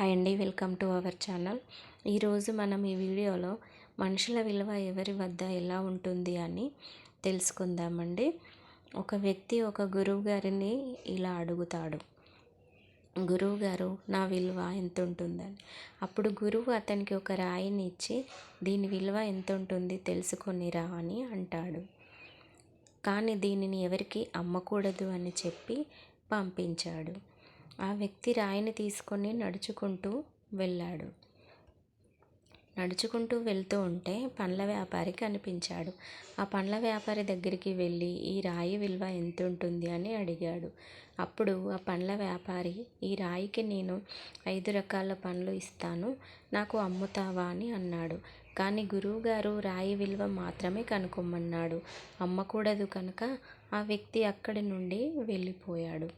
Hi అండి welcome to our channel. ఈరోజు మనం ఈ వీడియోలో మనుషుల విలువ ఎవరి వద్ద ఎలా ఉంటుంది అని తెలుసుకుందామండి. ఒక వ్యక్తి ఒక గురువు గారిని ఇలా అడుగుతాడు. గురువు గారు నా విలువ ఎంత ఉంటుందని అప్పుడు గురువు అతనికి ఒక రాయిని ఇచ్చి దీని విలువ ఎంత ఉంటుంది తెలుసుకొనిరా అని అంటాడు. కానీ దీనిని ఎవరికి అమ్మకూడదు అని చెప్పి పంపించాడు. ఆ వ్యక్తి రాయిని తీసుకొని నడుచుకుంటూ వెళ్ళాడు. నడుచుకుంటూ వెళ్తూ ఉంటే పండ్ల వ్యాపారి కనిపించాడు. ఆ పండ్ల వ్యాపారి దగ్గరికి వెళ్ళి ఈ రాయి విలువ ఎంత ఉంటుంది అని అడిగాడు. అప్పుడు ఆ పండ్ల వ్యాపారి ఈ రాయికి నేను ఐదు రకాల పండ్లు ఇస్తాను నాకు అమ్ముతావా? అని అన్నాడు. కానీ గురువుగారు రాయి విలువ మాత్రమే కనుక్కోమన్నాడు. అమ్మకూడదు కనుక ఆ వ్యక్తి అక్కడి నుండి వెళ్ళిపోయాడు.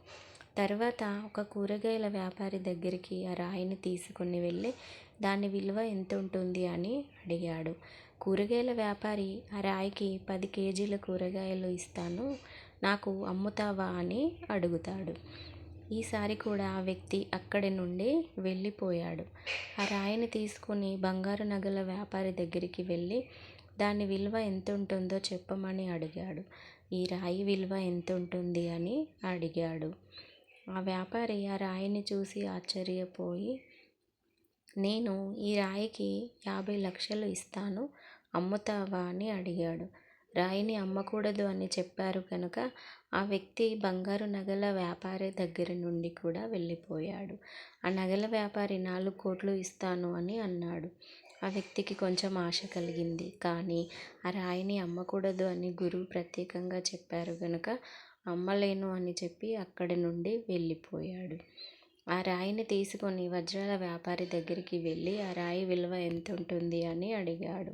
తర్వాత ఒక కూరగాయల వ్యాపారి దగ్గరికి ఆ రాయిని తీసుకుని వెళ్ళి దాని విలువ ఎంత ఉంటుంది అని అడిగాడు. కూరగాయల వ్యాపారి ఆ రాయికి పది కేజీల కూరగాయలు ఇస్తాను నాకు అమ్ముతావా? అని అడుగుతాడు. ఈసారి కూడా ఆ వ్యక్తి అక్కడి నుండి వెళ్ళిపోయాడు. ఆ రాయిని తీసుకుని బంగారు నగల వ్యాపారి దగ్గరికి వెళ్ళి దాని విలువ ఎంత ఉంటుందో చెప్పమని అడిగాడు. ఈ రాయి విలువ ఎంత ఉంటుంది అని అడిగాడు. ఆ వ్యాపారి ఆ రాయిని చూసి ఆశ్చర్యపోయి నేను ఈ రాయికి యాభై లక్షలు ఇస్తాను అమ్ముతావా? అని అడిగాడు. రాయిని అమ్మకూడదు అని చెప్పారు కనుక ఆ వ్యక్తి బంగారు నగల వ్యాపారి దగ్గర నుండి కూడా వెళ్ళిపోయాడు. ఆ నగల వ్యాపారి నాలుగు కోట్లు ఇస్తాను అని అన్నాడు. ఆ వ్యక్తికి కొంచెం ఆశ కలిగింది. కానీ ఆ రాయిని అమ్మకూడదు అని గురువు ప్రత్యేకంగా చెప్పారు కనుక అమ్మలేను అని చెప్పి అక్కడి నుండి వెళ్ళిపోయాడు. ఆ రాయిని తీసుకొని వజ్రాల వ్యాపారి దగ్గరికి వెళ్ళి ఆ రాయి విలువ ఎంత ఉంటుంది అని అడిగాడు.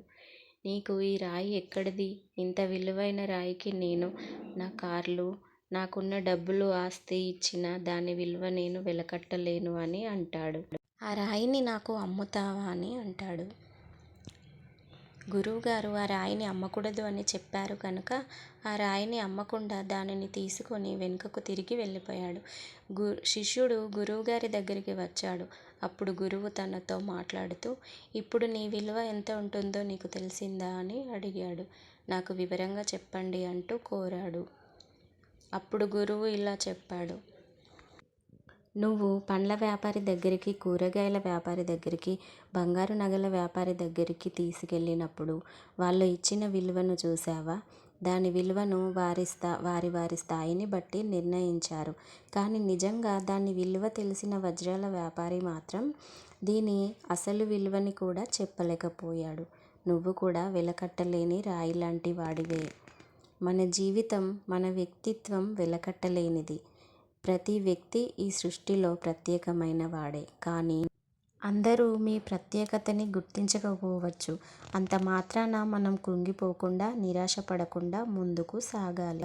నీకు ఈ రాయి ఎక్కడిది? ఇంత విలువైన రాయికి నేను నా కార్లు నాకున్న డబ్బులు ఆస్తి ఇచ్చిన దాని విలువ నేను వెలకట్టలేను అని అంటాడు. ఆ రాయిని నాకు అమ్ముతావా? అని అంటాడు. గురువుగారు ఆ రాయిని అమ్మకూడదు అని చెప్పారు కనుక ఆ రాయిని అమ్మకుండా దానిని తీసుకొని వెనుకకు తిరిగి వెళ్ళిపోయాడు. గు శిష్యుడు గురువుగారి దగ్గరికి వచ్చాడు. అప్పుడు గురువు తనతో మాట్లాడుతూ ఇప్పుడు నీ విలువ ఎంత ఉంటుందో నీకు తెలిసిందా అని అడిగాడు. నాకు వివరంగా చెప్పండి అంటూ కోరాడు. అప్పుడు గురువు ఇలా చెప్పాడు. నువ్వు పండ్ల వ్యాపారి దగ్గరికి కూరగాయల వ్యాపారి దగ్గరికి బంగారు నగల వ్యాపారి దగ్గరికి తీసుకెళ్ళినప్పుడు వాళ్ళు ఇచ్చిన విలువను చూసావా దాని విలువను వారి స్థా వారి వారి స్థాయిని బట్టి నిర్ణయించారు. కానీ నిజంగా దాని విలువ తెలిసిన వజ్రాల వ్యాపారి మాత్రం దీని అసలు విలువని కూడా చెప్పలేకపోయాడు. నువ్వు కూడా వెలకట్టలేని రాయి లాంటి వాడివే. మన జీవితం మన వ్యక్తిత్వం వెలకట్టలేనిది. ప్రతి వ్యక్తి ఈ సృష్టిలో ప్రత్యేకమైన వాడే. కానీ అందరూ మీ ప్రత్యేకతని గుర్తించకపోవచ్చు. అంత మాత్రాన మనం కృంగిపోకుండా నిరాశపడకుండా ముందుకు సాగాలి.